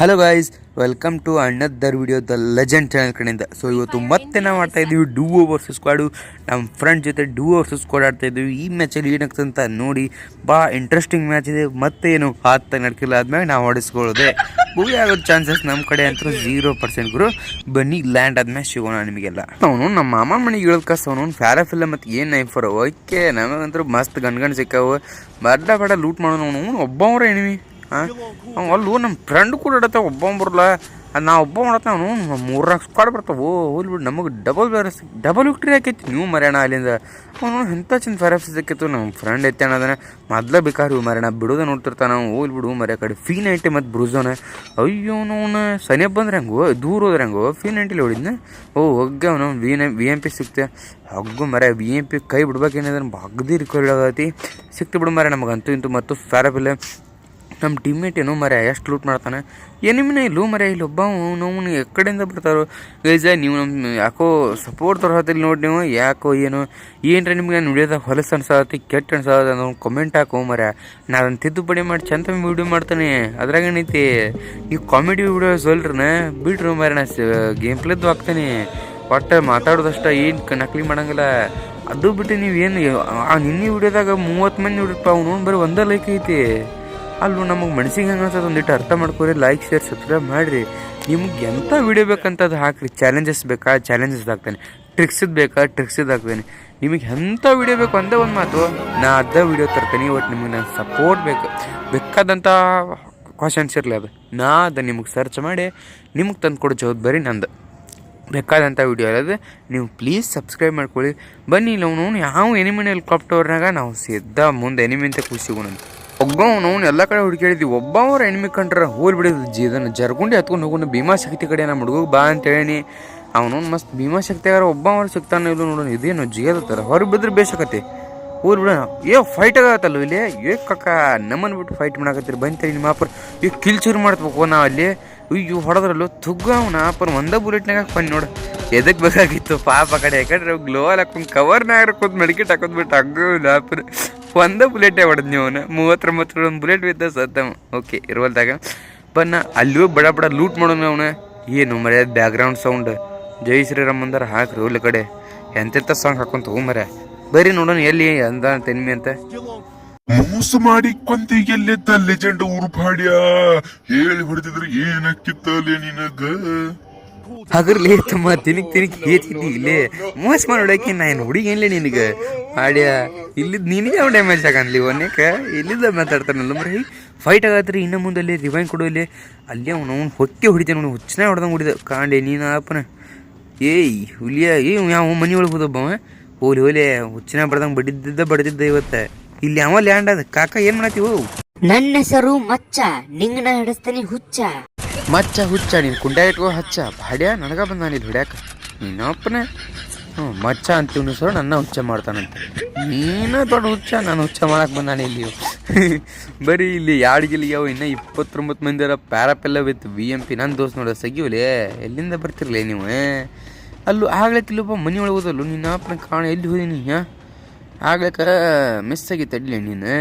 Hello guys welcome to ಅಣ್ಣದ್ದರ್ video the legend channel ಕಡೆಯಿಂದ. So ಇವತ್ತು ಮತ್ತೆ ನಾವು ಆಡ್ತಾ ಇದ್ದೀವಿ ಡೂವೋ ವರ್ಸಸ್ ಸ್ಕ್ವಾಡು ನಮ್ಮ ಫ್ರೆಂಡ್ ಜೊತೆ ಡೂವೋ ವರ್ಸಸ್ ಸ್ಕ್ವಾಡ್ ಆಡ್ತಾ ಇದ್ದೀವಿ ಈ ಮ್ಯಾಚಲ್ಲಿ ಏನಾಗ್ತದೆ ಅಂತ ನೋಡಿ ಬಾ ಇಂಟ್ರೆಸ್ಟಿಂಗ್ ಮ್ಯಾಚ್ ಇದೆ. ಮತ್ತೆ ಏನು ಹಾತ್ ನಡ್ಕಿಲ್ಲ. ಆದ್ಮೇಲೆ ನಾವು ಓಡಿಸ್ಕೊಳ್ಳೋದೆ ಮೂವಿ ಆಗೋ ಚಾನ್ಸಸ್ ನಮ್ಮ ಕಡೆ ಅಂತೂ ಜೀರೋ ಪರ್ಸೆಂಟ್ ಗುರು. ಬನ್ನಿ ಲ್ಯಾಂಡ್ ಆದ್ಮೇಲೆ ಸಿಗೋಣ ನಿಮಗೆಲ್ಲ. ಅವನು ನಮ್ಮ ಮಾಮ ಮನೆಗೆ ಹೇಳೋದು ಕಷ್ಟ ಅವನು ಫ್ಯಾರಫಿಲ್ಲ ಮತ್ತು ಏನು ನೈಫರ್ ಓಕೆ ನಮಗಂತೂ ಮಸ್ತ್ ಗಣ್ಗಣ್ ಸಿಕ್ಕವು. ಬರ್ಡ ಬಡ ಲೂಟ್ ಮಾಡೋನು ಅವನು. ಒಬ್ಬವ್ರ ಎಣಿವಿ ಹಾಂ ಅಲ್ಲೂ ನಮ್ಮ ಫ್ರೆಂಡ್ ಕೂಡ ಇಡತ್ತೆ ಒಬ್ಬ ಬರಲ್ಲ. ಅದು ನಾ ಒಬ್ಬ ಮಾಡತ್ತವನು ಅವನು ಮೂರ್ನಾಲ್ಕು ಸ್ಕ್ವಾಡ್ ಬರ್ತಾವೆ. ಹೋಲ್ ಬಿಡು, ನಮಗೆ ಡಬಲ್ ಬೇರೆ ಡಬಲ್ ವಿಕ್ಟ್ರಿ ಹಾಕೈತಿ ನೀವು ಮರ್ಯಾಣ ಅಲ್ಲಿಂದ. ಅವನು ಎಂಥ ಚಂದ ಫೆರಫ್ ಸಿಕ್ಕಿತ್ತು ನಮ್ಮ ಫ್ರೆಂಡ್ ಐತೆ ಅನ್ನೋದನ್ನ ಮೊದ್ಲ ಬೇಕಾರು ಮರ್ಯಾಣ ಬಿಡೋದ ನೋಡ್ತಿರ್ತಾನ ನಾವು ಹೋಲ್ ಬಿಡು, ಮರ್ಯ ಕಡೆ. ಫೀ ನೈಂಟಿ ಮತ್ತು ಬ್ರೂಸೋನ ಅಯ್ಯೋ, ಅವನು ಸನಿ ಬಂದ್ರೆ ಹೆಂಗೋ, ದೂರ ಹೋದ್ರೆ ಹೆಂಗೋ ಫೀ ನೈಂಟಿಲಿ ಹೊಡಿದ್ನ. ಓ ಹೋಗಿ ಅವನು V M V M P ಸಿಕ್ತೆ. ಹಗ್ಗು ಮರ ವಿ ಎಂ ಪಿ ಕೈ ಬಿಡ್ಬೇಕೇನಿದ್ರೆ ಬಗ್ದಿ ರಿಕಾರ್ಡ್ ಆಗತಿ. ಸಿಕ್ತು ಬಿಡು ಮರ ನಮಗಂತೂ ಇಂತೂ ಮತ್ತು ಫ್ಯಾರಫಿಲ್ಲ ನಮ್ಮ ಟೀಮ್ಮೇಟ್ ಏನೋ ಮರ ಎಷ್ಟು ಲೂಟ್ ಮಾಡ್ತಾನೆ? ಏನಿಮಿನ ಇಲ್ಲೂ ಮರ ಇಲ್ಲಿ ಒಬ್ಬ ಅವನು ಎಕ್ಕಡೆಯಿಂದ ಬಿಡ್ತಾರೋ ಗೈಜ ನೀವು ನಮ್ಮ ಯಾಕೋ ಸಪೋರ್ಟ್ ತರಹತ್ತಿಲ್ಲ ನೋಡಿ ನೀವು, ಯಾಕೋ ಏನು? ಏನ್ರ ನಿಮ್ಗೆ ನಾನು ವಿಡಿಯೋದಾಗ ಹೊಲಸು ಅನ್ಸತಿ ಕೆಟ್ಟ ಅನ್ಸತ್ತೆ ಅನ್ನೋ ಕಮೆಂಟ್ ಹಾಕೋ ಮರ ನಾನು ತಿದ್ದುಪಡಿ ಮಾಡಿ ಚಂದ ವಿಡಿಯೋ ಮಾಡ್ತಾನೆ. ಅದ್ರಾಗ ಏನೈತಿ? ನೀವು ಕಾಮಿಡಿ ವಿಡಿಯೋ ಸೊಲ್ರನ ಬಿಡ್ರಿ ಮರ ನಾ ಗೇಮ್ ಪ್ಲೇದ್ದು ಹಾಕ್ತೇನೆ. ಒಟ್ಟು ಮಾತಾಡೋದಷ್ಟ ಏನು ನಕಲಿ ಮಾಡಂಗಿಲ್ಲ. ಅದು ಬಿಟ್ಟು ನೀವು ಏನು, ಆ ನಿನ್ನೆ ವಿಡಿಯೋದಾಗ ಮೂವತ್ತು ಮಂದಿ ನೋಡಿರಪ್ಪ ಅವ್ನು ಬರೀ ಒಂದೇ ಲೈಕ್ ಐತಿ. ಅಲ್ಲೂ ನಮಗೆ ಮನ್ಸಿಗೆ ಹೆಂಗೆ ಒಂದು ಒಂದಿಟ್ಟು ಅರ್ಥ ಮಾಡ್ಕೊರಿ ಲೈಕ್ ಶೇರ್ ಸಬ್ಸ್ಕ್ರೈಬ್ ಮಾಡಿರಿ. ನಿಮ್ಗೆ ಎಂಥ ವೀಡಿಯೋ ಬೇಕಂತದ್ದು ಹಾಕ್ರಿ. ಚಾಲೆಂಜಸ್ ಬೇಕಾ? ಚಾಲೆಂಜಸ್ ಹಾಕ್ತೇನೆ ಟ್ರಿಕ್ಸಿದ್ ಬೇಕಾ? ಟ್ರಿಕ್ಸಿದ್ ಹಾಕ್ತೇನೆ ನಿಮಗೆ ಎಂಥ ವೀಡಿಯೋ ಬೇಕು ಅಂದೇ ಒಂದು ಮಾತು, ನಾ ಅದ ವಿಡಿಯೋ ತರ್ತೇನೆ ಒಟ್ಟು ನಿಮಗೆ ನಾನು ಸಪೋರ್ಟ್ ಬೇಕು. ಬೇಕಾದಂಥ ಕ್ವಶನ್ಸ್ ಇರಲಿ ಅದು. ನಾ ಅದು ನಿಮಗೆ ಸರ್ಚ್ ಮಾಡಿ, ನಿಮಗೆ ತಂದು ಕೊಡೋ ಜವಾಬ್ದಾರಿ ನಂದು. ಬೇಕಾದಂಥ ವಿಡಿಯೋ ಇರೋದು, ನೀವು ಪ್ಲೀಸ್ ಸಬ್ಸ್ಕ್ರೈಬ್ ಮಾಡ್ಕೊಳ್ಳಿ. ಬನ್ನಿ ನಾವು ಯಾವ ಎನಿಮಿನ ಹೆಲಿಕಾಪ್ಟರ್ನಾಗ ನಾವು ಸಿದ್ಧ ಮುಂದೆ ಎನಿಮಿ ಅಂತ ಖುಷಿಗೋಣ ಒಬ್ಬ ನಾವು ಎಲ್ಲ ಕಡೆ ಹುಡುಕಿಡಿದ್ವಿ ಒಬ್ಬ ಅವ್ರ ಎನಿಮಿ ಕಂಡ್ರೆ ಹೋಲ್ ಬಿಡಿದ್ವಿ. ಜಿ ಇದನ್ನು ಜರ್ಗುಂಡಿ ಹತ್ಕೊಂಡು ಹೋಗೋಣ ಭೀಮಾ ಶಕ್ತಿ ಕಡೆ ನಮ್ಮ ಹುಡುಗ ಬಾ ಅಂತ ಹೇಳಿ ಅವನು ಮಸ್ತ್ ಭೀಮಾ ಶಕ್ತಿ ಆಗಾರ ಒಬ್ಬ ಅವ್ರು ಸಿಗ್ತಾನೆ ಇಲ್ಲ ನೋಡೋಣ. ಇದೇನು ಜಿಗದತ್ತಾರ ಹೊರಗೆ ಬಿದ್ರೆ ಬೇಸಕತ್ತೆ ಹೋಲ್ ಬಿಡೋಣ. ಏ ಫೈಟ್ ಆಗತ್ತಲ್ಲ ಇಲ್ಲಿ? ಏ ಕಕ್ಕ ನಮ್ಮನ್ನು ಬಿಟ್ಟು ಫೈಟ್ ಮಾಡಕತ್ತೀರಿ. ಬಂತೀರಿ ನಿಮ್ಮ ಅಪ್ಪರ್ ಏ ಕಿಲ್ಚೂರು ಮಾಡ್ಬೇಕು ನಾವು ಅಲ್ಲಿ. ಅಯ್ಯೋ, ಹೊಡೆದ್ರಲ್ಲೋ? ತುಗ್ಗ ಅವನ ಅಪ್ಪರ್ ಒಂದೇ ಬುಲೆಟ್ನಾಗ ಬನ್ನಿ ನೋಡು. ಎದಕ್ಕೆ ಬೇಕಾಗಿತ್ತು? ಪಾಪ ಕಡೆ ಯಾಕಂದ್ರೆ ಗ್ಲೋ ಅಲ್ಲಿ ಹಾಕೊಂಡು ಕವರ್ನಾಗ ಹಾಕೋದು ಮೆಡಿಕೆಟ್ ಹಾಕೋದು ಬಿಟ್ಟು ಹಂಗೂ ಲಾಪರ್ ಒಂದೇ ಬುಲೆಟೇ ಹೊಡೆದ್ ನೀವು ಮೂವತ್ತೊಂಬತ್ತರ ಒಂದು ಬುಲೆಟ್ ಬಿದ್ದ ಸತ್ತ ಓಕೆ ಇರುವಲ್ದಾಗ. ಬನ್ನ, ಅಲ್ಲೂ ಬಡ ಬಡ ಲೂಟ್ ಮಾಡೋನು ಅವನ. ಏನು ಮರ್ಯಾದ ಬ್ಯಾಕ್ಗ್ರೌಂಡ್ ಸೌಂಡ್ ಜೈ ಶ್ರೀರಾಮ್ ಅಂದಾರ, ಹಾಕ್ರಿ ಉಳ್ಳ ಕಡೆ. ಎಂತೆಂಥ ಸಾಂಗ್ ಹಾಕೊಂತ ಹೋಗ್ಮರ ಬರಿ ನೋಡೋಣ ಎಲ್ಲಿ ಅಂದ ತೆನ್ಮಿ ಅಂತ. ಮೋಸ ಮಾಡಿ ಕೊಂತಿ ಎಲ್ಲಿದ್ದ ಲೆಜೆಂಡ್ ಉರುಪಾಡ್ಯ ಹೇಳಿ ಹೊಡೆದಿದ್ರೆ ಏನಕ್ಕಿತ್ತಲೆ ನಿನಗ? ಹಗರ್ಲಿ ತಮ್ಮ ತಿನಿಕ್ ತಿನಿಕ್ ಏತಿದ್ದಿ ಇಲ್ಲೇ. ಮೋಸ ಮಾಡೋಕೆ ನಾ ಏನು ಹುಡುಗಿ ಏನ್ಲಿ ನಿನಗೆ? ಮಾಡ್ಯ ಇಲ್ಲಿದ್ ನಿನಗೆ ಅವ್ನು ಡ್ಯಾಮೇಜ್ ಆಗನ್ಲಿ ಒನ್ನೇಕ ಇಲ್ಲಿದ್ದ ಮಾತಾಡ್ತಾನಲ್ಲ ಮರಿ ಫೈಟ್ ಆಗತ್ರಿ, ಇನ್ನು ಮುಂದಲ್ಲಿ ರಿವೈನ್ ಕೊಡು ಇಲ್ಲಿ. ಅಲ್ಲೇ ಅವನು, ಅವ್ನು ಹೊಕ್ಕೆ ಹೊಡಿತಾನೆ ಅವ್ನು ಹುಚ್ಚನೇ ಹೊಡೆದಂಗೆ ಹೊಡಿದ. ಕಾಂಡೆ, ನೀನು ಅಪ್ಪನ ಏಯ್, ಹುಲಿಯ ಏ ಯಾವ ಮನೆ ಒಳಗೆ ಹೋದಬ್ಬವ ಹೋಲಿ ಹೋಲಿ, ಹುಚ್ಚನೇ ಬಡ್ದಂಗೆ ಬಡಿದ್ದ ಬಡ್ದಿದ್ದ ಇವತ್ತೆ. ಇಲ್ಲಿ ಯಾವ ಲ್ಯಾಂಡ್ ಅದ? ಕಾಕ ಏನು ಮಾಡತ್ತೀವು ನನ್ನ ಹೆಸರು ಮಚ್ಚ, ನಿಂಗನ ಹಿಡಿಸ್ತಾನೆ ಹುಚ್ಚ. ಮಚ್ಚ, ಹುಚ್ಚ, ನೀನು ಕುಂಡ ಇಟ್ಕೋ, ಹಚ್ಚ. ಭಾಡ್ಯ, ನನಗ ಬಂದ ನಾನು ಹಿಡ್ಯಾಕ. ನೀನಪ್ಪನೇ ಹ್ಞೂ, ಮಚ್ಚ ಅಂತೀವಿ ಸರ್ ನನ್ನ ಹುಚ್ಚ ಮಾಡ್ತಾನಂತೆ. ನೀನು ದೊಡ್ಡ ಹುಚ್ಚ ನಾನು ಹುಚ್ಚ ಮಾಡಕ್ಕೆ ಬಂದಾನೆ ಇಲ್ಲಿ ಬರೀ ಇಲ್ಲಿ ಎರಡು ಗಿಲಿಗೆ ಅವು ಇನ್ನೂ ಇಪ್ಪತ್ತೊಂಬತ್ತು ಮಂದಿ ಅರ ಪ್ಯಾರಾಪೆಲ್ಲ ವಿತ್ ವಿ ಎಂ ಪಿ ನನ್ನ ದೋಸ್ತ್ ನೋಡೋ, ಸಗಿವಲೇ? ಎಲ್ಲಿಂದ ಬರ್ತಿರ್ಲೇ ನೀವು ಅಲ್ಲೂ ಆಗ್ಲತ್ತಿಲ್ಲಪ್ಪ ಮನೆ ಒಳಗೆ ಹೋದಲ್ಲು ನಿನ್ನ ಅಪ್ಪನ ಕಾಣ, ಎಲ್ಲಿ ಹೋದೀನಿ ಹಾಂ? ಆಗ್ಲಕ್ಕ ಮಿಸ್ ಆಗಿತ್ತು ಅಡ್ಲಿ ನೀನು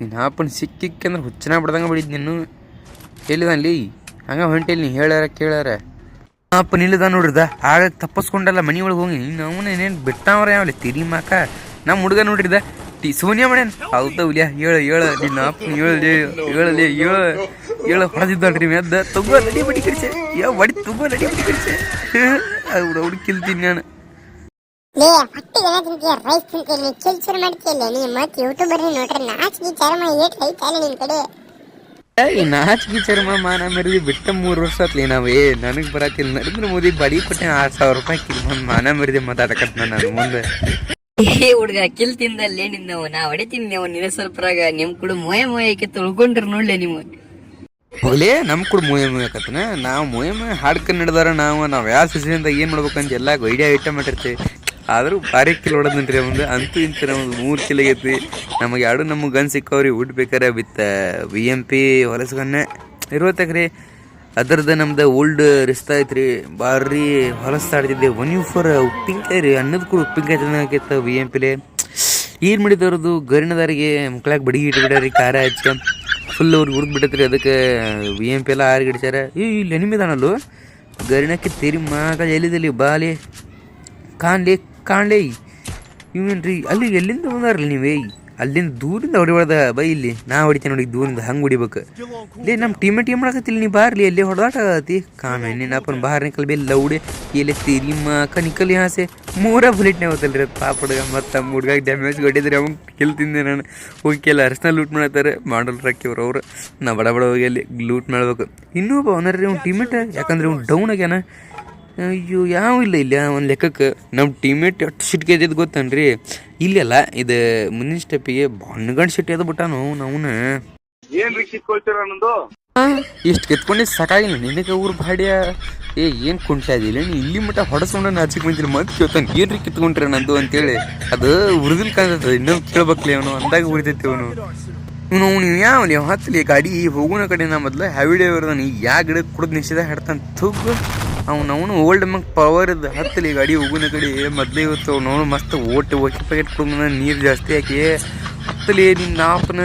ನಿನ್ನ ಅಪ್ಪನ ಸಿಕ್ಕಿಕ್ಕಂದ್ರೆ ಹುಚ್ಚನ ಬಿಡ್ದಂಗೆ ಬಿಡಿದ್ದು ನೀನು. ಎಲ್ಲಿದಲ್ಲಿ ಹಂಗ ಹೊಂಟಿಲ್ಲ ನೀ ಹೇಳ್ಯಾರ ಕೇಳ್ಯಾರ. ಅಪ್ಪ ನಿಲ್ಲದ ನೋಡ್ರಿದ. ಆಗ ತಪ್ಪಸ್ಕೊಂಡಲ್ಲ ಮನಿ ಒಳಗೆ ಹೋಗಿ. ನೀನು ಅವನ ಏನೇನು ಬಿಟ್ಟಾವ್ರ ಯಾವಲ್ಲ ತಿರಿ ಮಾಕ. ನಮ್ಮ ಹುಡುಗ ನೋಡ್ರಿದ. ಟಿ ಸೋನಿಯಾ ಮಾಡ್ಯಾನ ಹೌದಾ ಉಲಿಯ ಹೇಳು ಹೇಳು. ನಿನ್ನ ಅಪ್ಪ ಹೇಳಲಿ ಹೇಳಲಿ ಹೇಳ ಹೇಳ ಹೊಡೆದಿದ್ದಲ್ರಿ ಎದ್ದ ತುಂಬ ನಡಿ ಬಡಿ ಕಡಿಸೆ ಯಾವ ಬಡಿ ತುಂಬ ನಡಿ ಬಡಿ ಕಡಿಸೆ ಅವ್ರು ಹುಡುಗ ಕಿಲ್ತೀನಿ ನಾನು. ಲೇ ಹೊಟ್ಟೆಗೆ ಏನ ತಿಂತೀಯ? ರೈಸ್ ತಿಂತೀಯ? ಕೆಲ್ಸರು ಮಾಡ್ತೀಯಲ್ಲ ನೀ ಮತ್ತೆ ಯೂಟ್ಯೂಬರ್ ನೋಡ್ರಿ ನಾಚಿಕೆ ಚರ್ಮ ಏಟ್ ಐತಲ್ಲ ನಿನ್ ಕಡೆ. ಏಯ್ ನಾಚಿಕೆ ಚರ್ಮ ಮಾನ ಮೆರೆದಿ ಬಿಟ್ಟ ಮೂರು ವರ್ಷ ಆತ್ಲಿ ನಾವು. ಏ ನನಗೆ ಬರತ್ತಿಲ್ಲ. ನರೇಂದ್ರ ಮೋದಿ ಬಡಿ ಕೊಟ್ಟೆ ಆರು ಸಾವಿರ ರೂಪಾಯಿ ಕಿಲ್ ಬಂದು ಮಾನ ಮೆರೆದಿ ಮಾತಾಡಕತ್ ನಾನು ಮುಂದೆ. ಏ ಹುಡ್ಗ ಕಿಲ್ ತಿಂದಲ್ಲೇ ನಿನ್ನವ ನಾ ಹೊಡಿತೀನಿ ನೀವು ನಿನ್ನ ಸ್ವಲ್ಪರಾಗ. ನಿಮ್ ಕೂಡ ಮೊಯ ಮೊಯಕ್ಕೆ ತೊಳ್ಕೊಂಡ್ರ ನೋಡ್ಲೆ ನೀವು. ಹೋಗ್ಲೇ ನಮ್ ಕೂಡ ಮೊಯ ಮೂಯಕತ್ತನ ನಾವು ಮೋಯ ಮೋಯ ಹಾಡ್ಕೊಂಡು ನಡ್ದಾರ ನಾವು. ನಾವು ಯಾವ ಸಿಸಿನಿಂದ ಏನ್ ಮಾಡ್ಬೇಕಂತ ಎಲ್ಲ ಐಡಿಯಾ ಐಟಮ್ ಮಾಡಿರ್ತೀವಿ. ಆದರೂ ಭಾರಿ ಕಿಲ್ ಹೊಡೆದ್ರಿ ಒಂದು ಅಂತೂ ಇಂತ ನಮ್ದು ಮೂರು ಕಿಲ್ ಆಗೈತಿ ನಮಗೆ ಎರಡು ನಮಗೆ ಗನ್ ಸಿಕ್ಕವ್ರಿ. ಊಟ ಬೇಕಾರೆ ವಿತ್ ವಿ ಎಂ ಪಿ ಹೊಲಸ್ಗನ್ನೆ ಇರುವತ್ತಾಗ್ರಿ ಅದರದ ನಮ್ದು ಓಲ್ಡ್ ರಿಸ್ತಾ ಐತ್ರಿ. ಭಾರಿ ಹೊಲಸ್ತಾಡ್ತಿದ್ದೆ ಒನ್ ಯು ಫೋರ್ ಉಪ್ಪಿನಕಾಯಿ ರೀ ಅನ್ನದ ಕೂಡ ಉಪ್ಪಿನಕಾಯಿ ಚೆನ್ನಾಗಿತ್ತು ವಿ ಎಂ ಪಿಲೆ ಏನು ಮಾಡಿದವ್ರದ್ದು ಗರಿಣದಾರಿಗೆ ಮಕ್ಳಾಗ ಬಡಿಗೆ ಇಟ್ಬಿಡ್ರಿ ಖಾರ ಹಚ್ಚ. ಫುಲ್ ಅವ್ರಿಗೆ ಹುಡುಗ್ ಬಿಟ್ಟೈತ್ರಿ. ಅದಕ್ಕೆ ವಿ ಎಂ ಪಿ ಎಲ್ಲ ಆರ್ಗಿಡ್ಸ್ಯಾರ ಈ ಇಲ್ಲಿ ಎನಿಮಿದಾನಲ್ಲೋ ಗರಿಣಕ್ಕೆ ತಿರಿ ಮಾಗ ಎಲ್ಲಿದಲ್ಲಿ ಬಾಲಿ. ಕಾಣ್ಲಿ ಕಾಣ್ಲಿ ಇವೇನ್ರಿ ಅಲ್ಲಿ ಎಲ್ಲಿಂದ ಬಂದಾರಲ್ಲ ನೀವೇ? ಅಲ್ಲಿಂದ ದೂರಿಂದ ಹೊಡಿಬಾರ್ದ ಬೈ ಇಲ್ಲಿ. ನಾ ಹೊಡಿತೇನೆ ನೋಡಿ, ದೂರಿಂದ ಹಂಗೆ ಹೊಡಿಬೇಕು. ಲೇ ನಮ್ಮ ಟೀಮ್ ಏನು ಮಾಡಕತ್ತಿಲ್ಲ ನೀ ಬಾರ್ಲಿ, ಎಲ್ಲಿ ಹೊಡೆದಾಟ ಆಗತಿ? ಕಾಮೆ ನಿನ್ನಪ್ಪನ ಬಾರ್ ನಿಕಲ್ ಬೇ ಲೌಡೆ ಎಲ್ಲಿ ತಿರಿ ಮಾಕ ನಿಕಲ್ ಹಾಸೆ. ಮೂರ ಬುಲೆಟ್ನೇ ಹೋಗ್ತಲ್ರಿ ಅದು ಪಾಪ ಹುಡುಗ, ಮತ್ತು ಹುಡುಗ ಡ್ಯಾಮೇಜ್ ಕೊಟ್ಟಿದ್ರೆ ಅವ್ನು ಕಿಲ್ ತಿಂದೆ ನಾನು. ಹೋಗಿ ಕೆಲ ಅರ್ಸ್ನ ಲೂಟ್ ಮಾಡ್ತಾರೆ, ಮಾಡಲ್ ರಾಕಿವ್ರು ಅವ್ರು. ನಾ ಬಡ ಬಡ ಹೋಗಿ ಅಲ್ಲಿ ಲೂಟ್ ಮಾಡ್ಬೇಕು. ಇನ್ನೊಬ್ಬ ಅವನರ್ರಿ ಅವ್ನು ಟೀಮೇಟ್ ಯಾಕಂದ್ರೆ ಅವ್ನು ಡೌನ್ ಆಗ್ಯಾನ. ಅಯ್ಯೋ ಯಾವ ಇಲ್ಲ ಇಲ್ಲ ಒಂದು ಲೆಕ್ಕಕ್ಕೆ. ನಮ್ಮ ಟೀಮೇಟ್ ಎಷ್ಟು ಸಿಟ್ಟಿಗೆ ಗೊತ್ತೇನು ಗೊತ್ತನ್ರಿ? ಇಲ್ಲೆಲ್ಲ ಇದು ಮುಂದಿನ ಸ್ಟೆಪ್ಪಿಗೆ ಬಣ್ಣಗಂಡು ಸಿಟ್ಟಿ ಅದ ಬಿಟ್ಟಾನು ಅವನ ಏನ್ರಿ ಕಿತ್ಕೊಳ್ತೀರ ನಂದು? ಇಷ್ಟು ಕಿತ್ಕೊಂಡು ಸಾಕಾಗಿಲ್ಲ ನಿನಗೆ ಊರು ಬಾಡ್ಯ ಏ ಏನು ಕುಂಟ್ಲ ಇದಿಲ್ಲ ನೀ ಇಲ್ಲಿ ಮಟ್ಟ ಹೊಡೆಸ್ಕೊಂಡು ನಾಚಿಕ್ ಬಂದಿರಿ ಮತ್ತೆ ಕೇಳ್ತಾನೆ ಏನ್ರಿ ಕಿತ್ಕೊಂಡ್ರಿ ನಂದು ಅಂತೇಳಿ. ಅದು ಉರಿದಿಲ್ ಕಾಣ್ತದ ಇನ್ನೊಂದು ಕೇಳ್ಬೇಕ್ಲಿ ಅವನು ಅಂದಾಗ ಉರಿತೈತಿ ಅವನು. ಇವನು ಅವ್ನು ಯಾವ ನೀವು ಹತ್ತಲಿ ಗಾಡಿ ಹೋಗೋಣ ಕಡೆ ನಾ ಮೊದ್ಲು ಹ್ಯಾವಿಡೇ ಇರ್ದಾನ ಯಾ ಗಿಡಕ್ಕೆ ಕುಡ್ದು ನಿಶ್ಚಿತ ಹಿಡ್ತಾನೆ. ತುಗ್ಗು ಅವ್ನು ಅವನು ಓಲ್ಡ್ ಮಕ್ ಪವರ್ ಇದ್ದ ಹತ್ತಲಿ ಗಾಡಿ ಹೋಗಿನ ಕಡೆ ಮೊದಲೇ ಇವತ್ತು ಅವನು ಮಸ್ತ್ ಓಟ್ ಓಕೆ ಪ್ಯಾಕೆಟ್ ಕುಡ್ದ ನೀರು ಜಾಸ್ತಿ ಹಾಕಿ ಹತ್ತಲಿ ನಿನ್ನ ನಾಪನ.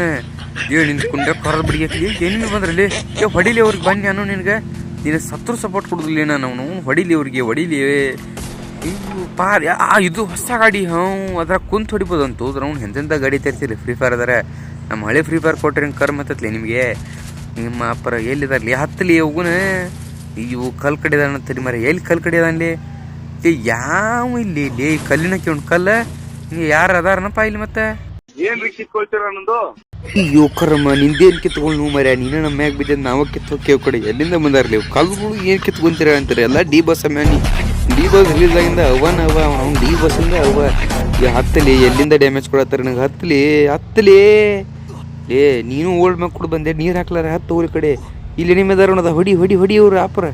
ಏ, ನಿನ್ ಕುಂಡ ಬಿಡಿಗೆ ಏನಿಲ್ಲ ಬಂದ್ರಲ್ಲಿ ಏ, ಹೊಡಿಲಿ ಅವ್ರಿಗೆ ಬನ್ನಿ ಅನ್ನೋ ನಿನಗೆ. ನೀನು ಸತ್ರು ಸಪೋರ್ಟ್ ಕೊಡುದಿಲ್ಲ ನಾನು. ಅವನು ಹೊಡಿಲಿ ಅವ್ರಿಗೆ, ಹೊಡಿಲಿ. ಪಾರ್. ಆ, ಇದು ಹೊಸ ಗಾಡಿ. ಹ್ಞೂ ಅದ್ರ ಕುಂತು ಹೊಡಿಬೋದು ಅಂತ ಹೋದ್ರೆ ಅವ್ನು ಎಂತೆಂಥ ಗಾಡಿ ತರಿಸಿಲ್ಲ ಫ್ರೀ ಫೈರ್ ಅದಾರ. ನಮ್ಮ ಹಳೆ ಫ್ರೀ ಫೈರ್ ಕೊಟ್ರೆ ಹಿಂಗೆ ಕರ್ಮ ಹತ್ತತ್ಲಿ ನಿಮಗೆ. ನಿಮ್ಮ ಅಪ್ಪರ ಎಲ್ಲಿದಾರ್ಲಿ? ಹತ್ತಲಿ ಹೋಗುನ ಇವು ಕಲ್ಲು ಕಡಿದಾನ ತರಿ ಮರ ಎಲ್ಲಿ ಕಲ್ಲು ಕಡಿದಾನಲ್ಲಿ ಏ ಯಾವ ಇಲ್ಲಿ ಇಲ್ಲಿ ಕಲ್ಲಿನ ಕೇಳು ಕಲ್ಲ? ನೀ ಯಾರು ಅದಾರನಪ್ಪ ಇಲ್ಲಿ ಮತ್ತೆ? ಏನ್ರಿ ಕಿತ್ಕೊಳ್ತೀರ ನಂದು? ಅಯ್ಯೋ ಕರ್ಮ ನಿಂದೇನ್ ಕಿತ್ಕೊಂಡು ನೀವು ಮರ್ಯ ನೀನ ನಮ್ಮ ಮ್ಯಾಗ ಬಿದ್ದ ನಾವು ಕಿತ್ತು ಕೇವ್ ಕಡೆ ಎಲ್ಲಿಂದ ಬಂದಾರ್ಲಿ ಕಲ್ಲುಗಳು ಏನ್ ಕಿತ್ಕೊಂತೀರ ಅಂತಾರೆ? ಎಲ್ಲ ಡಿ ಬಸ್ ಮ್ಯಾನಿ ಡಿ ಬಸ್ ರಿಲೀಸ್ ಆಗಿಂದ ಅವನ್ ಅವ ಅವ್ನು ಡಿ ಬಸ್ ಇಂದ ಅವ ಹತ್ತಲಿ ಎಲ್ಲಿಂದ ಡ್ಯಾಮೇಜ್ ಕೊಡತ್ತಾರ ನನಗೆ? ಹತ್ತಲಿ ಹತ್ತಲಿ. ಲೇ ನೀನು ಓಲ್ಡ್ ಮ್ಯಾಗ ಕೂಡ ಬಂದೆ ನೀರು ಹಾಕ್ಲಾರ ಹತ್ತು ಊರ ಕಡೆ. ಇಲ್ಲಿ ನಿಮ್ಮೆದಾರ ಹೊಡಿ ಹೊಡಿ ಹೊಡಿ ಅವ್ರು ಆಪರ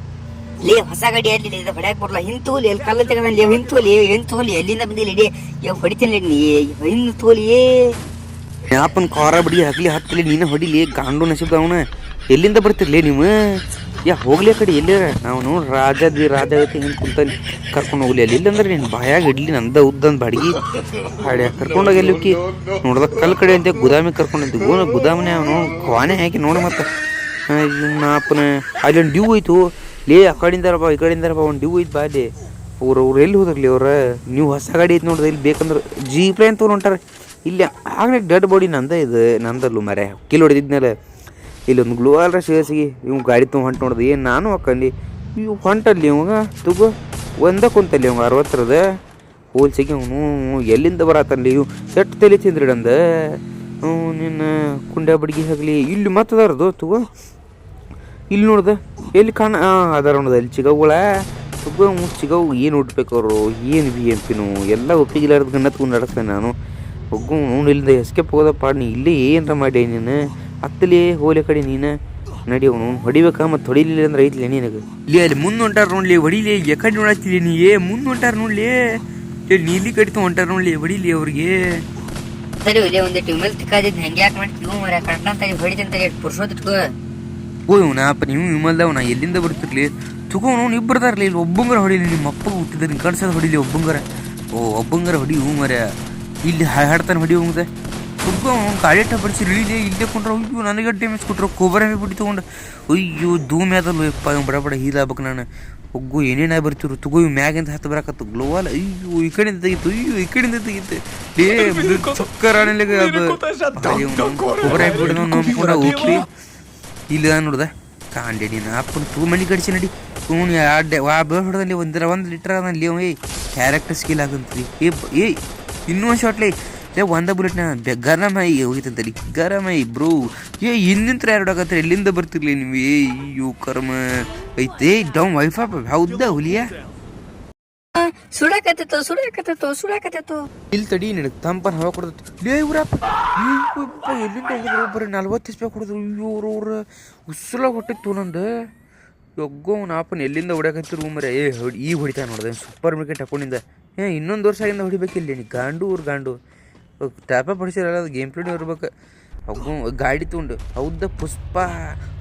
ಲೇ ಹೊಸ ಗಾಡಿ ಅಲ್ಲಿ ಇದು ಹೊಡ್ಯಾಕ್ ಬರ್ಲ ಹಿಂತೂಲಿ ಎಲ್ಲಿ ಕಲ್ಲ ತೆಗದಲ್ಲಿ ಹಿಂತೂಲಿ ಹಿಂತೂಲಿ ಎಲ್ಲಿಂದ ಬಂದಿಲ್ಲ ಇಡೀ. ಯಾವ ಹೊಡಿತೀನಿ ನೀ ತೋಲಿ ಯಾಪನ್ ಖಾರ ಬಿಡಿ ಹಗ್ಲಿ ಹತ್ತಲಿ ನೀನು ಹೊಡಿಲಿ ಗಾಂಡು ನಸೀಬ್ ಅವನ. ಎಲ್ಲಿಂದ ಬರ್ತಿರ್ಲಿ ನೀವು? ಯಾ ಹೋಗ್ಲಿ ಕಡೆ ಎಲ್ಲಿ ನಾವು ನೋಡಿ ರಾಜ ದಿ ರಾಜ ಹಿಂಗೆ ಕುಂತಲ್ಲಿ ಕರ್ಕೊಂಡು ಹೋಗ್ಲಿ. ಅಲ್ಲಿ ಇಲ್ಲಂದ್ರೆ ನೀನು ಬಾಯಾಗ ಇಡ್ಲಿ ನಂದ ಉದ್ದಂದ್ ಬಾಡಿಗೆ. ಹಾಡ್ಯ ಕರ್ಕೊಂಡೋಗಿ ಎಲ್ಲಿ ಹೋಗಿ ನೋಡ್ದ ಕಲ್ ಕಡೆ ಅಂತ ಗುದಾಮಿ ಕರ್ಕೊಂಡು ಗುದಾಮನೆ ಅವನು ಕ್ವಾನೆ ಹಾಕಿ ನೋಡಿ ಮತ್ತೆ. ನಾಪನ ಅಲ್ಲಿ ಒಂದು ಡ್ಯೂ ಹೋಯ್ತು ಲೇ ಆ ಕಡೆಯಿಂದಾರಪ್ಪ ಈ ಕಡೆಯಿಂದಾರಪ್ಪ ಒಂದು ಡ್ಯೂ ಐತ್ ಬಾ ಅಲ್ಲಿ ಅವ್ರು ಅವ್ರು ಎಲ್ಲಿ ಹೋದ್ರಲಿ ಅವ್ರ? ನೀವು ಹೊಸ ಗಾಡಿ ಐತೆ ನೋಡ್ರಿ, ಇಲ್ಲಿ ಬೇಕಂದ್ರೆ ಜೀಪ್ ಅಂತ ಹೊಂಟಾರ. ಇಲ್ಲಿ ಆಗಲೇ ಡೆಡ್ ಬಾಡಿ ನಂದ ಇದು, ನಂದಲ್ಲೂ ಮರೆ ಕಿಲ್ ಹೊಡೆದಿದ್ಮೇಲೆ ಇಲ್ಲೊಂದು ಗ್ಲೂ ಅಲ್ರ ಶಿವಸಿಗೆ ಇವ್ ಗಾಡಿ ತುಂಬ ಹೊಂಟು ನೋಡಿದೆ. ಏನು ನಾನು ಹಾಕಂಡು ಇವು ಹೊಂಟಲ್ಲಿ ಇವಾಗ, ತುಗು. ಒಂದ ಕುಂತಲ್ಲಿ ಇವಾಗ ಅರವತ್ತರದ. ಹೋಲ್ಸಿಗೆ ಅವನು ಎಲ್ಲಿಂದ ಬರತ್ತಲ್ಲಿ ಇವು ಸೆಟ್ ತಲೆ ತಿಂದ್ರಿಡಂದ. ನಿನ್ನ ಕುಂಡ ಬಡ್ಗಿ ಆಗಲಿ ಇಲ್ಲಿ ಮತ್ತದಾರದು, ತುಗು? ಇಲ್ಲಿ ನೋಡ್ದೆ, ಎಲ್ಲಿ ಕಾಣ ಅದಾರ ನೋಡ್ದೆ, ಅಲ್ಲಿ ಚಿಗವುಗಳ ತುಗ್ಗ ಚಿಗವು ಏನು ಹುಟ್ಬೇಕು ಅವರು, ಏನು ಬಿ ಎಂ ಪಿನು ಎಲ್ಲ ಒಪ್ಪಿಗಿಲಾರ್ದು ಗಣ್ಣ ತಗೊಂಡು ನಡೆಸ್ತೇನೆ ನಾನು. ಒಗ್ಗು ನೋಡಿ, ಇಲ್ಲಿಂದ ಎಸ್ಕೇಪ್ ಪಾಡಿ, ನೀ ಇಲ್ಲೇ ಏನರ ಮಾಡಿ ನೀನು? ಅತ್ತಲೇ ಹೋಲಿ ಕಡೆ ನೀನು. ನಡಿ ಅವನು, ಹೊಡಿಬೇಕಾ ಮತ್ತು ಹೊಡಿಲಿಲ್ಲ ಅಂದ್ರೆ ಐತಿಲ್ಲ ನಿನಗೆ? ಇಲ್ಲಿ ಅಲ್ಲಿ ಮುಂದೆ ಹೊಂಟಾರ ನೋಡ್ಲಿ, ಹೊಡಿಲಿ, ಎಕಡೆ ನೋಡತ್ತೀರಿ ನೀ? ಏ, ಮುಂದೆ ಹೊಂಟಾರ ನೋಡ್ಲಿ? ನೀಲಿ ಕಡಿತ ಹೊಂಟಾರ ನೋಡ್ಲಿ, ಹೊಡಿಲಿ ಅವ್ರಿಗೆ? ಸರಿ ಇಲ್ಲೇ ಒಂದು ಟ್ಯೂಬ್ವೆಲ್ ತಿಕ್ಕಾದಿದ್ ಹೆಂಗೆ ಯಾಕೆ ಮಾಡ್ತೀವಿ ಮರ ಕಟ್ಲಂತ ಹೊಡಿತಂತ ಪುರುಷೋದ್ ಇಟ್ಕೋ ಓ ಇವನ ಅಪ್ಪ ನೀವು ವಿಮಲ್ದವ ನಾ ಎಲ್ಲಿಂದ ಬರ್ತಿರ್ಲಿ? ತುಗೋ ಇಬ್ಬರದಾರಲಿ ಇಲ್ಲಿ ಒಬ್ಬಂಗರ ಹೊಡಿಲಿ ನಿಮ್ಮ ಅಪ್ಪ ಹುಟ್ಟಿದ್ರೆ ಕಳ್ಸೋದು ಹೊಡಿಲಿ ಒಬ್ಬಂಗರ. ಓ ಒಬ್ಬಂಗರ ಹೊಡಿ ಹೂ ಮರ ಇಲ್ಲಿ ಹಾಡ್ತಾನೆ ಹೊಡಿ ಹೋಗದೆ ತುಗೋ ಗಾಡಿ ಬಡಿಸಿ ಇಳಿಲಿ ಇಲ್ಲೇ ಕೊಂಡ್ರೆ ಅಯ್ಯೋ ನನಗೆ ಡ್ಯಾಮೇಜ್ ಕೊಟ್ಟರು ಕೊಬ್ಬರ ಬಿಟ್ಟು ತೊಗೊಂಡು. ಅಯ್ಯೋ ಧೂಮಿ ಯಾದಲ್ವ ಯಪ್ಪ ಇವ್ ಬಡ ಬಡ ಹೀಲಾಗ್ಬೇಕು ನಾನು. ಒಗ್ಗು ಏನೇನ ಬರ್ತಿರು ತಗೋ ಇವ್ ಮ್ಯಾಗಿಂದ ಹತ್ತು ಬರಕತ್ತು. ಗ್ಲೋವಲ್ ಅಯ್ಯೋ ಈ ಕಡೆಯಿಂದ ತೆಗಿತು ಅಯ್ಯೋ ಈ ಕಡೆಯಿಂದ ತೆಗಿತು. ಏ ಚಕ್ಕರ ಕೊಬ್ಬರ ಬಿಡೋದು ನಂಬ್ಕೊಂಡ ಉಪ್ಪಿ ಇಲ್ಲ ನೋಡ್ದ. ಕಾಂಡೆ ನೀನು ಅಪ್ಪನ ತೂ ಮನೆ ಕಡಿಸಿ ನಡಿ. ತೂಣಿ ಅಡ್ಡೆ ವಾ ಬೇಡ ಹೊಡೆದಲ್ಲಿ ಒಂದರ ಒಂದು ಲೀಟರ್ ಅದಲ್ಲಿ ಏಯ್ ಕ್ಯಾರೆಕ್ಟರ್ ಸ್ಕಿಲ್ ಆಗಂತ್ರಿ. ಏ ಏಯ್ ಇನ್ನೂ ಒಂದು ಶಾಟ್ಲಿ ಏ ಒಂದ ಬುಲೆಟ್ನ ಗರಮ್ ಹೋಗಿತ್ತಂತಲ್ಲಿ ಗರಮ್ ಬ್ರೋ. ಏ, ಇನ್ನಿಂತ್ರ ಎರಡು ಆಗತ್ತೆ, ಎಲ್ಲಿಂದ ಬರ್ತಿರ್ಲಿ ನೀವು ಏಯ್ ಯು ಕರ್ಮ. ಐತೆ ಡೌನ್ ವೈಫಾ ಹೌದಾ ಹುಲಿಯಾ? ಸುಡಕತ್ತಿತ್ತು ಸುಡಕತ್ತಿತ್ತು ಸುಡಕತ್ತಿತ್ತು ಇಲ್ಲಿ ತಡಿ, ನಿನಗೆ ತಂಪನ್ ಹವಾ ಕೊಡ್ತೈತಿ. ಲೇ, ಇವ್ರಪ್ಪ ಎಲ್ಲಿಂದ ಹೋಗಿದ್ರು ಬರೀ ನಲ್ವತ್ತು ಇಸ್ಪೆ ಕೊಡಿದ್ರು. ಅಯ್ಯೋ, ಅವ್ರ ಉಸ್ಲ ಹೊಟ್ಟಿತ್ತು ನಂದು. ಯೊಗ್ಗೋ ನಾಪನ್ ಎಲ್ಲಿಂದ ಹೊಡ್ಯಾಕತ್ತಿರು ಮರೆ ಏ, ಹೊಡಿ, ಈಗ ಹೊಡಿತಾ ನೋಡ್ದೆ ಸೂಪರ್ ಮಾರ್ಕೆಟ್ ಹಾಕೊಂಡಿಂದ. ಏ, ಇನ್ನೊಂದು ವರ್ಷ ಆಗಿಂದ ಹೊಡಿಬೇಕಿಲ್ಲ ನೀ ಗಾಂಡು, ಊರು ಗಾಂಡು. ಟ್ಯಾಪ ಪಡಿಸಿರಲ್ಲ ಅದು ಗೇಮ್ ಪ್ಲೇಡ್ ಇರ್ಬೇಕು. ಅಗ್ಗು, ಗಾಡಿ ತೊಗೊಂಡು, ಹೌದ ಪುಷ್ಪ.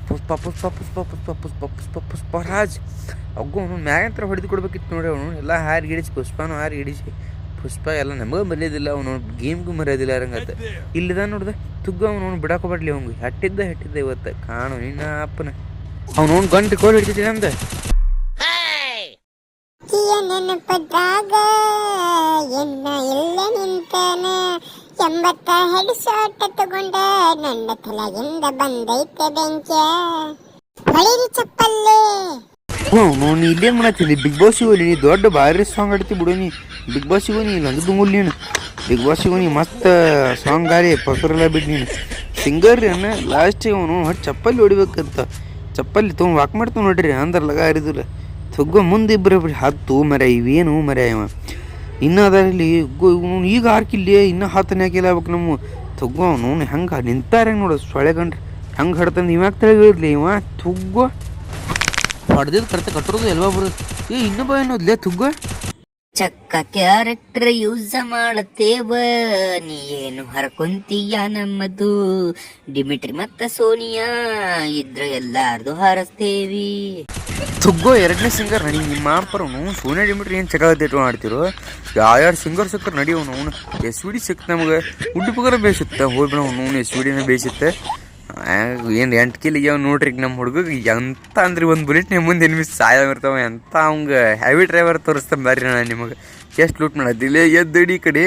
ಪುಷ್ಪ ಪುಷ್ಪ ಪುಷ್ಪ ಪುಷ್ಪ ಪುಷ್ಪ ಪುಷ್ಪ ಪುಷ್ಪರಾಜ್ ಅಗ್ಗು ಅವ್ನು ಮ್ಯಾಗಂತ್ರ ಹೊಡೆದು ಕೊಡ್ಬೇಕಿತ್ತು ನೋಡಿ ಅವನು. ಎಲ್ಲ ಹಾರಿ ಗಿಡಿಸಿ ಪುಷ್ಪನೂ ಹಾರಿ ಗಿಡಿಸಿ ಪುಷ್ಪ ಎಲ್ಲ ನಮಗೂ ಮರ್ಯಾದಿಲ್ಲ, ಅವನು ಗೇಮ್ಗೂ ಮರೆಯೋದಿಲ್ಲ ಹಂಗತ್ತೆ ಇಲ್ಲಿದ ನೋಡ್ದೆ, ತುಗ್ಗ ಅವ್ನು ಬಿಡಾಕೋಬಾಡ್ಲಿ ಅವ್ನು ಹಟ್ಟಿದ್ದ ಹಟ್ಟಿದ್ದ ಇವತ್ತು. ಕಾಣು ನಿನ್ನ ಅಪ್ಪನ. ಅವ್ನು ಅವ್ನು ಗಂಟು ಕೋಲ್ ಹಿಡ್ತಿದ್ದೀನಿ ಅಂದ ಎಂಬತ್ತ ಹೆಡ್ ಶಾಟ್ ತಗೊಂಡ. ನನ್ನ ತಲೆಯಿಂದ ಬಂದೈತೆ ಬೆಂಕ್ಯ ಹೊಳಿರಿ ಚಪ್ಪಲ್ಲೇ. ಹ್ಞೂ ನಾನು ಇಲ್ಲೇನು ಮಾಡತ್ತೀನಿ ಬಿಗ್ ಬಾಸ್ ಹೋಗಿ ನೀ ದೊಡ್ಡ ಭಾರಿ ಸಾಂಗ್ ಆಡ್ತಿ ಬಿಡು ನೀ. ಬಿಗ್ ಬಾಸ್ ಹೋಗಿ ನೀ ಲಂಗ ದುಂಗುಲ್ ನೀನು. ಬಿಗ್ ಬಾಸ್ ನೀ ಮಸ್ತ್ ಸಾಂಗ್ ಗಾರಿ ಪಸರೆಲ್ಲ ಬಿಟ್ಟು ನೀನು. ಸಿಂಗರ್ ಅನ್ನ ಲಾಸ್ಟಿಗೆ ಅವನು ಚಪ್ಪಲಿ ಹೊಡಿಬೇಕಂತ. ಚಪ್ಪಲಿ ತೊಗೊಂಡು ವಾಕ್ ಮಾಡ್ತಾವ ನೋಡ್ರಿ ಅಂದ್ರಲ್ಲಗ ಹರಿದಿಲ್ಲ ತೊಗ್ಗೋ ಮುಂದೆ ಇಬ್ಬರು ಬಿಡಿ, ಹತ್ತು ಮರ ಇವೇನು ಮರ ಇವ ಇನ್ನು ಅದರಲ್ಲಿ ಈಗ ಹಾರ್ಕಿಲ್ಲ ಇನ್ನೂ ಹತ್ತನೇ ಹಾಕಿಲ್ಲ ಆಗ್ಬೇಕು ನಮ್ಮ ತೊಗ್ಗೋ ಅವನು ಹೆಂಗೆ ನಿಂತಾರೆ ನೋಡು ಸೊಳೆ ಕಂಡ್ರಿ ಹೆಂಗೆ ಹಡ್ತಾನೆ ಇವಾಗ ತೆಳಗಿರ್ಲಿ ಇವ? ತುಗ್ಗೋ. ಹೊಡೆದಿದ್ದು ಕರ್ತ ಕಟ್ಟೋದು ಎಲ್ವಾ ಬರೋದು. ಏ ಇನ್ನೊಬ್ಬ ಏನೋದ್ಲೇ ತುಗ್ಗು. ಚಕ್ಕ ಕ್ಯಾರೆಕ್ಟರ್ ಯೂಸ್ ಮಾಡತ್ತೇವ. ನೀ ಏನು ಹರ್ಕೊಂತೀಯ ನಮ್ಮದು. ಡಿಮಿಟ್ರಿ ಮತ್ತ ಸೋನಿಯಾ, ಇದ್ರ ಎಲ್ಲಾರ್ದು ಹಾರಸ್ತೇವಿ. ತುಗ್ಗೋ ಎರಡನೇ ಸಿಂಗರ್ ನಡಿ ನಿಮ್ಮ ಅಪ್ಪರವನು ಸೋನಿಯಾ ಡಿಮಿಟ್ರಿ ಏನು ಚಕಾಲತ್ತೇಟು ಮಾಡ್ತಿರೋ ಯಾರ್ಯಾರು ಸಿಂಗರ್ ಸಿಕ್ಕರು ನಡಿ ಅವನು ಎಸ್ ವಿ ಡಿ ನಮಗೆ. ಉಡುಪಗರ ಬೇಯಿಸುತ್ತೆ ಹೋಗ್ಬಿಡ ಅವನು ಎಸ್ ವಿ ಡಿನ ಬೇಯಿಸುತ್ತೆ. ಏನು ಎಂಟು ಕಿಲಿಗೆ ಅವ್ನು ನೋಡ್ರಿ ಈಗ ನಮ್ಮ ಹುಡುಗ ಎಂತ ಅಂದ್ರೆ ಒಂದು ಬುಲೆಟ್ ನಿಮ್ಮ ಮುಂದೆ ಎನಿಮಿಸ್ ಸಾಯ ಇರ್ತಾವ ಎಂತ ಅವಂಗೆ ಹೆವಿ ಡ್ರೈವರ್ ತೋರಿಸ್ತಾನೆ ಬರ್ರಿ ನಾನು ನಿಮಗೆ. ಎಷ್ಟು ಲೂಟ್ ಮಾಡೋದಿಲ್ಲ ಎದ್ದಡಿ ಕಡೆ.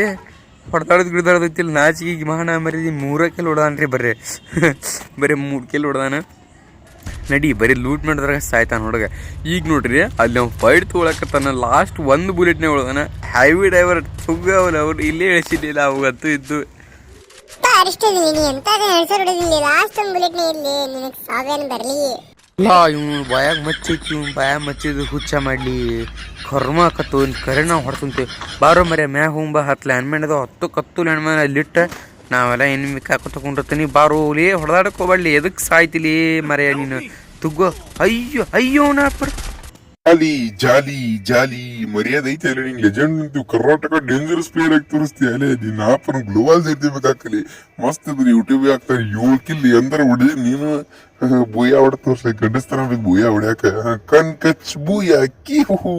ಹೊಡ್ದಾಡೋದು ಗಿಡ್ದಾಡೋದಿಲ್ಲ ನಾಚಿಗೆ ಮಹಾನ ಮರೀ ಮೂರ ಕೆಲ್ ಹೊಡ್ದಾನ್ರಿ ಬರ್ರಿ. ಬರೀ ಮೂರು ಕೆಲ್ ಹೊಡ್ದಾನ. ನಡಿ ಬರೀ ಲೂಟ್ ಮಾಡಿದ್ರಾಗ ಸಾಯ್ತಾನ ಹುಡುಗ ಈಗ ನೋಡ್ರಿ ಅಲ್ಲಿ ಅವ್ನು ಫೈಟ್ ತೊಗೊಳಕತ್ತಾನ ಲಾಸ್ಟ್ ಒಂದು ಬುಲೆಟ್ನೇ ಉಳ್ದಾನ. ಹೈವಿ ಡ್ರೈವರ್ ತುಗ್ಗವಲ್ಲ ಅವ್ರು ಇಲ್ಲೇ ಇಳಿಸಿದ್ದಿಲ್ಲ ಅವತ್ತು ಇದ್ದು. ಅರಿಸ್ತಿದ್ದೀನಿ ನೀ ಎಂತ ಲಾಸ್ಟ್ ಒಂದು ಬುಲೆಟ್ನೇ ಇರ್ಲಿ ನಿನಗೆ ಸಾವೇನು ಬರಲಿ. ಲಾ ಇವ್ನು ಬಾಯಾಗ ಮಚ್ಚೈತಿ ಇವ್ನು ಬಾಯಾಗ ಮಚ್ಚಿದ್ದು ಹುಚ್ಚ ಮಾಡ್ಲಿ. ಕರ್ಮ ಕತ್ತು ಕರೆನ ಹೊಡ್ತಂತೆ ಬಾರೋ ಮರೆ ಮ್ಯಾಗ ಹೋಗ್ಬಾ ಹತ್ತು ಲ್ಯಾಂಡ್ ಮ್ಯಾನ್ ಅದಾವ ಹತ್ತು ಕತ್ತು ಲ್ಯಾಂಡ್ ಮ್ಯಾನ್ ಅಲ್ಲಿಟ್ಟ ನಾವೆಲ್ಲ ಎನಿಮಿ ಕಾಕ ತಗೊಂಡಿರ್ತೀನಿ. ಬಾರೋ ಲೇ ಹೊಡೆದಾಡಕ್ ಹೋಗ್ಬಾಡ್ಲಿ ಎದಕ್ಕೆ ಸಾಯ್ತಿಲಿ ಮರೆಯ ನೀನು? ತುಗ್ಗೋ ಅಯ್ಯೋ ಅಯ್ಯೋ, ನಾಪರ್. ಜಾಲಿ ಜಾಲಿ ಜಾಲಿ. ಮರ್ಯಾದೆ ಐತೆ ಅಲ್ಲ ನಿಂಗೆ. ಲೆಜೆಂಡ್ ನಿಂತು ಕರ್ನಾಟಕ ಡೇಂಜರಸ್ ಪ್ಲೇಯರ್ ಆಗಿ ತೋರಿಸ್ತೀಯ. ಅಲ್ಲೇ ನಿನ್ನ ಆಪನ ಗ್ಲೋಬಲ್ ಸೇರ್ತಿರ್ಬೇಕಾಕಲಿ ಮಸ್ತ್ ಇದ್ರಿ ಯೂಟ್ಯೂಬ್ ಹಾಕ್ತಾರೆ. ಏಳು ಕಿಲ್ ಎಂದ್ರೆ ಹೊಡೆದಿ ನೀನು. ಬೂಯ ಹೊಡೆ ತೋರ್ಸ. ಗಂಡಸ್ತಾನ ಬೇಕು ಬೂಯ ಹೊಡ್ಯಾಕ. ಕಣ್ ಕಚ್ ಬೂಯ ಕಿ ಹೂ.